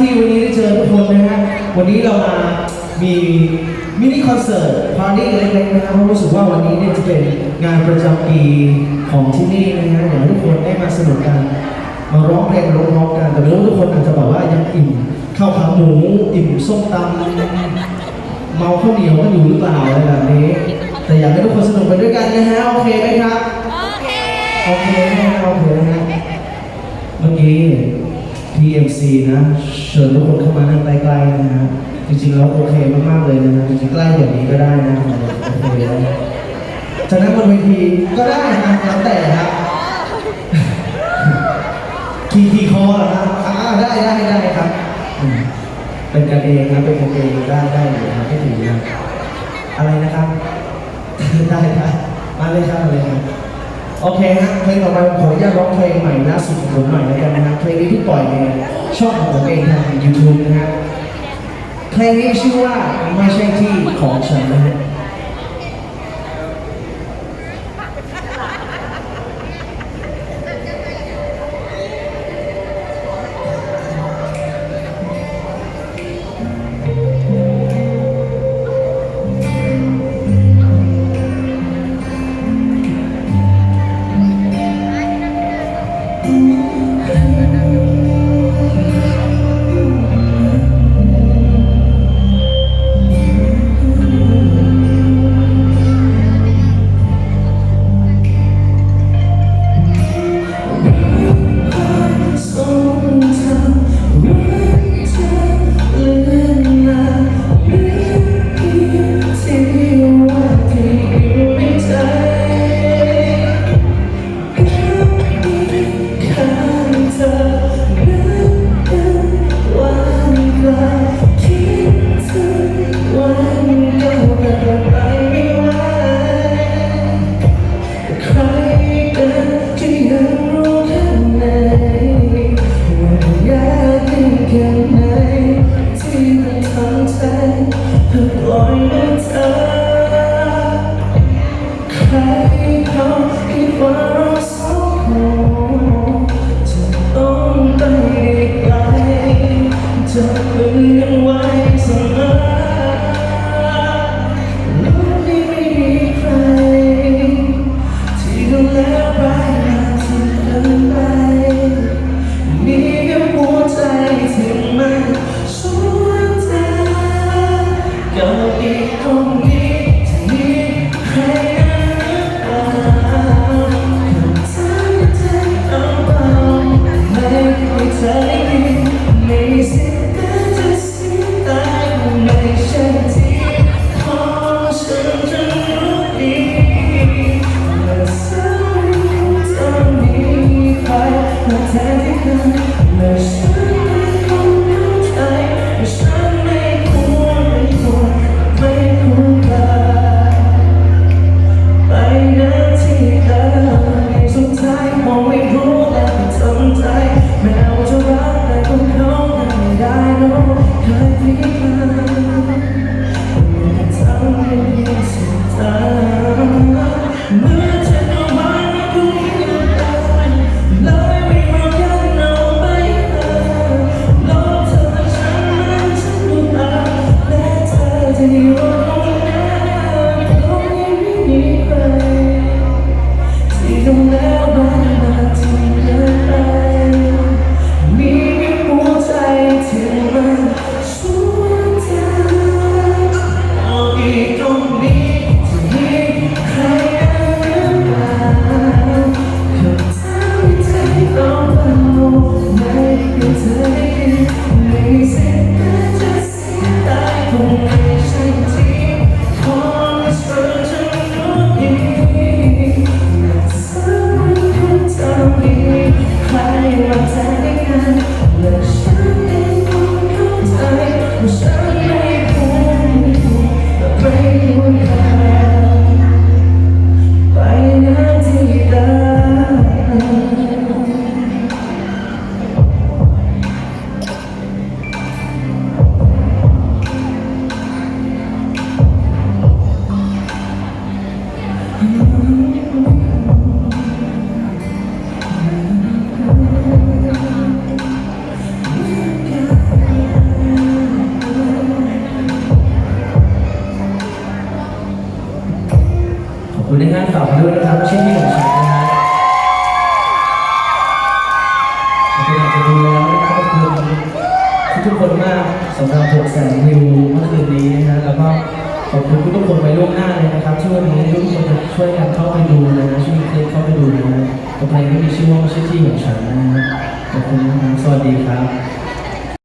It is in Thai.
ที่วันนี้ได้เจอทุกคนนะฮะ วันนี้เรามามีมินิคอนเสิร์ตพาร์ตี้เล็กๆนะครับเพราะรู้สึกว่าวันนี้เนี่ยจะเป็นงานประจำปีของที่นี่นะฮะอยากให้ทุกคนได้มาสนุกกัน มาร้องเพลงร้องร้องกันแต่ไม่รู้ทุกคนอาจจะแบบว่ายังอิ่มข้าวขาหมูอิ่มส้มตำเมาข้าวเหนียวกันอยู่หรือเปล่าอะไรแบบนี้ แต่อยากให้ทุกคนสนุกไปด้วยกันนะฮะโอเคไหมครับโอเคโอเคนะฮะโอเคนะฮะเมื่อกี้ PMC นะ เชิญทุกคนเข้ามานั่งใกล้ๆนะฮะจริงๆแล้วโอเคมากๆเลยนะฮะจริงๆใกล้กว่านี้ก็ได้นะโอเคนะจะนั่งบนเวทีก็ได้นะแล้วแต่ครับคีคีคอเหรอครับอ่าได้ได้ได้ครับ เป็นกันเองนะเป็นกันเองได้ได้อยู่นะไม่ถึงนะอะไรนะครับได้ได้มาเลยครับมาเลยครับ โอเคฮะเพลงต่อไปผมขออนุญาตร้องเพลงใหม่ล่าสุดของผมหน่อยแล้วกันนะครับเพลงนี้ที่ปล่อยในช่องของผมเองทางยูทูบนะฮะเพลงนี้ชื่อว่าไม่ใช่ที่ของฉันนะฮะ take the mercy to you. ฝากด้วยนะครับไม่ใช่ที่ของฉันนะฮะขอบคุณอาจจะดูแล้วขอบคุณทุกคนมากสำหรับ6แสนวิวเมื่อคืนนี้นะฮะแล้วก็ขอบคุณทุกคนไปล่วงหน้าเลยนะครับที่วันนี้ทุกคนจะช่วยกันเข้าไปดูนะช่วยคลิกเข้าไปดูนะฮะกับเพลงที่มีชื่อว่าไม่ใช่ที่ของฉันนะฮะขอบคุณนะครับสวัสดีครับ